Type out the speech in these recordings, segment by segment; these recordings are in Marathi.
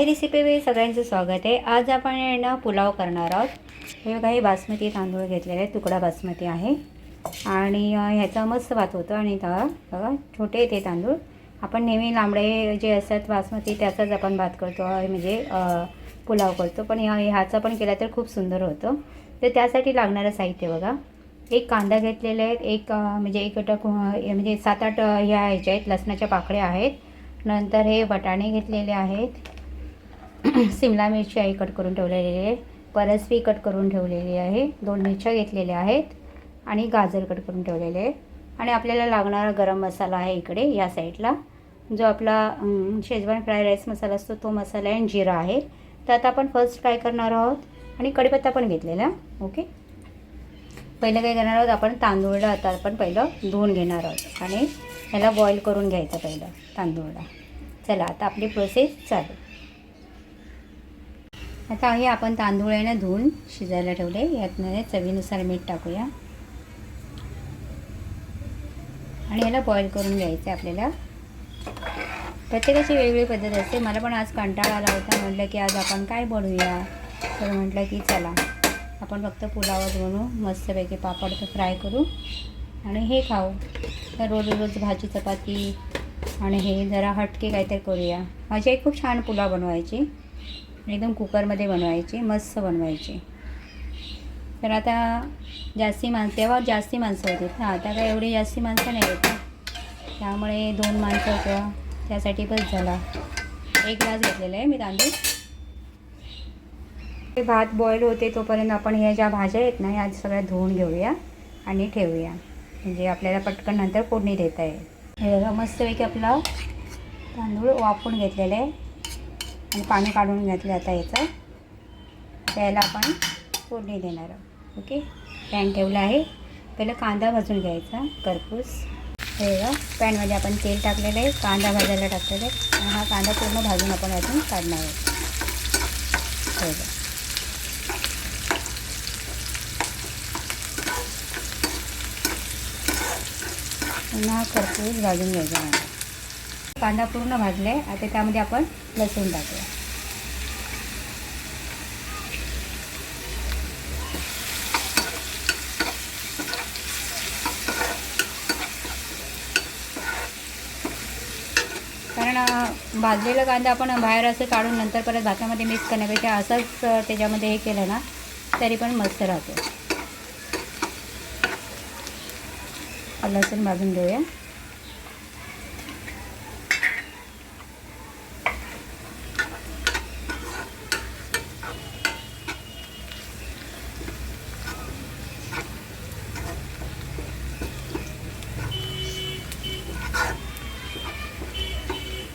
काही रेसिपी सगळ्यांचं स्वागत आहे. आज आपण ना पुलाव करणार आहोत. हे काही बासमती तांदूळ घेतलेले आहेत. तुकडा बासमती आहे. आणि ह्याचा मस्त भात होतो. आणि त्या बघा छोटे ते तांदूळ. आपण नेहमी लांबडे जे असतात बासमती त्याचाच आपण भात करतो. म्हणजे पुलाव करतो. पण ह्या ह्याचा पण केला तर खूप सुंदर होतं. तर त्यासाठी लागणारं साहित्य बघा. एक कांदा घेतलेले आहेत. एक म्हणजे एक टक म्हणजे सात आठ ह्या ह्याच्या आहेत. लसणाच्या पाकळ्या आहेत. नंतर हे वटाणे घेतलेले आहेत. सिमला मिरची आहे कट करून ठेवलेली आहे. परसवी कट करून ठेवलेली आहे. दोन मिरच्या घेतलेल्या आहेत आणि गाजर कट करून ठेवलेले आहे. आणि आपल्याला लागणारा गरम मसाला आहे इकडे या साईडला. जो आपला शेजवान फ्राय राईस मसाला असतो तो मसाला आहे आणि जिरा आहे. तर आता आपण फर्स्ट काय करणार आहोत? आणि कढीपत्ता पण घेतलेला. ओके पहिलं काय करणार आहोत? आपण तांदूळला आता आपण पहिलं धुवून घेणार आहोत. आणि ह्याला बॉईल करून घ्यायचं पहिलं तांदूळला. चला आता आपली प्रोसेस चालू. आता हे आपण तांदूळ आहे ना धुवून शिजायला ठेवले. यातनं चवीनुसार मीठ टाकूया. आणि याला बॉईल करून घ्यायचं आहे आपल्याला. प्रत्येकाची वेगवेगळी पद्धत असते. मला पण आज कंटाळा आला होता. म्हटलं की आज आपण काय बनवूया? तर म्हटलं की चला आपण फक्त पुलावच बनवू. मस्तपैकी पापड तर फ्राय करू. आणि हे खाऊ. तर रोज रोज भाजी चपाती आणि हे जरा हटके काहीतरी करूया. माझी आई खूप छान पुलाव बनवायची. एकदम कुकरमध्ये बनवायची मस्त बनवायची. तर आता जास्ती माणसं तेव्हा जास्ती माणसं होती. हां आता काय एवढी जास्ती माणसं नाही होती त्यामुळे दोन माणसं होतं त्यासाठी बस झाला. एक ग्लास घेतलेला आहे मी तांदूळ. ते भात बॉईल होते तोपर्यंत आपण ह्या ज्या भाज्या आहेत ना ह्या सगळ्या धुवून घेऊया आणि ठेवूया. म्हणजे आपल्याला पटकन नंतर फोडणी देता येईल. हे मस्तपैकी आपला तांदूळ वापरून घेतलेलं आहे. आणि पाणी काढून घातलं आता याचं. त्याला आपण फोडणी देणार आहोत. ओके? पॅन ठेवलं आहे. पहिलं कांदा भाजून घ्यायचा करपूस हे बघा पॅनमध्ये आपण तेल टाकलेलं आहे. कांदा भाजायला टाकलेलं आहे. हा कांदा पूर्ण भाजून आपण यातून काढणार आहोत. हे बघा. पुन्हा करपूस भाजून घ्यायचा. कांदा पूर्ण भाजला. आहे आता त्यामध्ये आपण लसूण टाकूया. कारण भाजलेला कांदा आपण बाहेर असं काढून नंतर परत भातामध्ये मिक्स करण्यापेक्षा असंच त्याच्यामध्ये हे केलं ना तरी पण मस्त राहतो. लसूण भाजून घेऊया.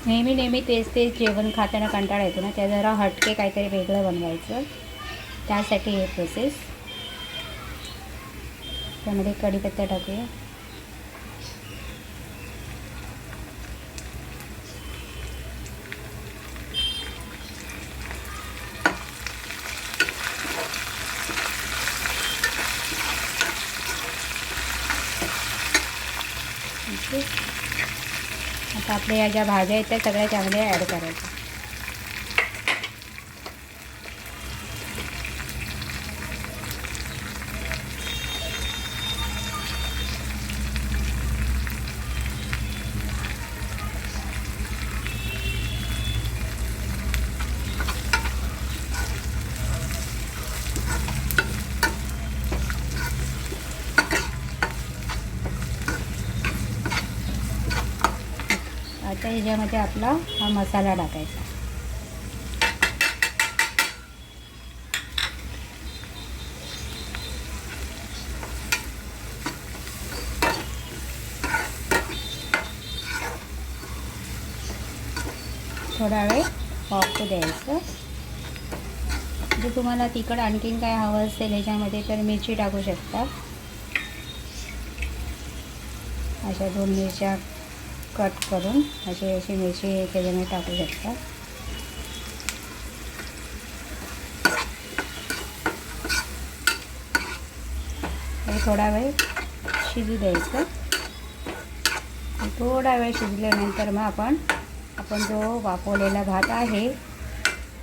नेहमी नेहमी तेच तेच जेवण खाताना कंटाळा येतो ना त्या जरा हटके काहीतरी वेगळं बनवायचं. त्यासाठी हे प्रोसेस त्यामध्ये कढीपत्ता टाकूया. ओके. आता आपल्या या ज्या भाज्या आहेत त्या सगळ्या चांगल्या ॲड करायच्या. आता ह्याच्यामध्ये आपला हा मसाला टाकायचा. थोडा वेळ वाफू द्यायचं. जर तुम्हाला तिखट आणखीन काय हवं असेल ह्याच्यामध्ये तर मिरची टाकू शकता. अशा दोन मिरच्या कट करून अशी अशी मिरची त्याच्यामध्ये टाकू शकता. थोडा वेळ शिजू द्यायचं. थोडा वेळ शिजल्यानंतर मग आपण आपण जो वापरलेला भात आहे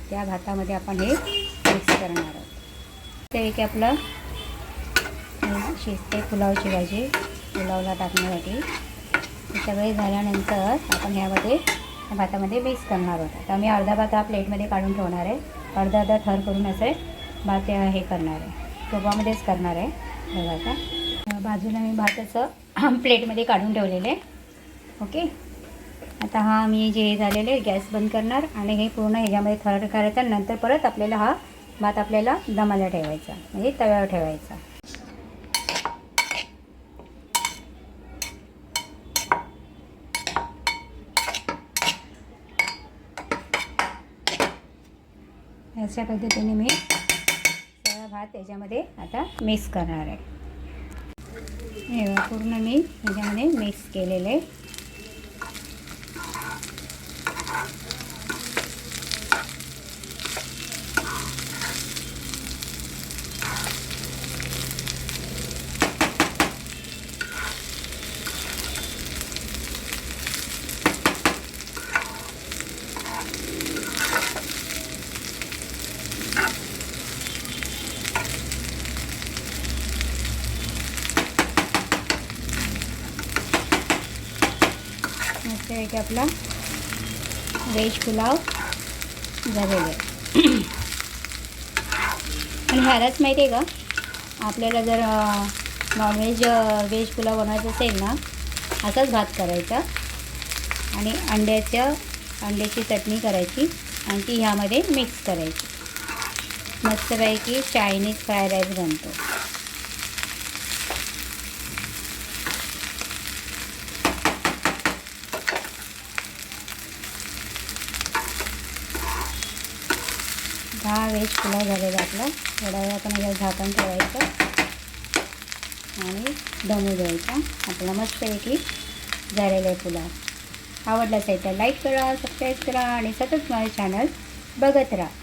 त्या भातामध्ये आपण हे मिक्स करणार आहोत. ते एक आपलं शिजते पुलावची भाजी पुलावला टाकण्यासाठी. सगळे झाल्यानंतर आपण ह्यामध्ये भातामध्ये मिक्स करणार आहोत. आता मी अर्धा भात हा प्लेटमध्ये काढून ठेवणार आहे. अर्धा अर्धा थर करून असे भात हे करणार आहे. टोपामध्येच करणार आहे. बघा. आता बाजूला मी भाताचं प्लेटमध्ये काढून ठेवलेलं आहे. ओके? आता हा मी जे झालेले गॅस बंद करणार आणि हे पूर्ण ह्याच्यामध्ये थर करायचा नंतर परत आपल्याला हा भात आपल्याला दमाला ठेवायचा. म्हणजे तव्यावर ठेवायचा. अशा पद्धतीने मी सगळा भात त्याच्यामध्ये आता मिक्स करणार आहे. हे पूर्ण मी याच्यामध्ये मिक्स केलेलं आहे. मस्त की आपला व्हेज पुलाव झालेला आहे. आणि ह्यालाच माहिती आहे का? आपल्याला जर नॉनव्हेज व्हेज पुलाव बनवायचा असेल ना असाच भात करायचा आणि अंड्याच्या अंड्याची चटणी करायची आणि ती ह्यामध्ये मिक्स करायची. मस्तपैकी चायनीज फ्राय राईस बनतो. हा वेज पुलाव झालेला आपला. थोडा वेळ आपण याला झाकण ठेवायचं. आणि दमू द्यायचा आपला मस्तपैकी झालेला आहे पुलाव. आवडला असेल तर लाईक करा सबस्क्राईब करा आणि सतत माझे चॅनल बघत राहा.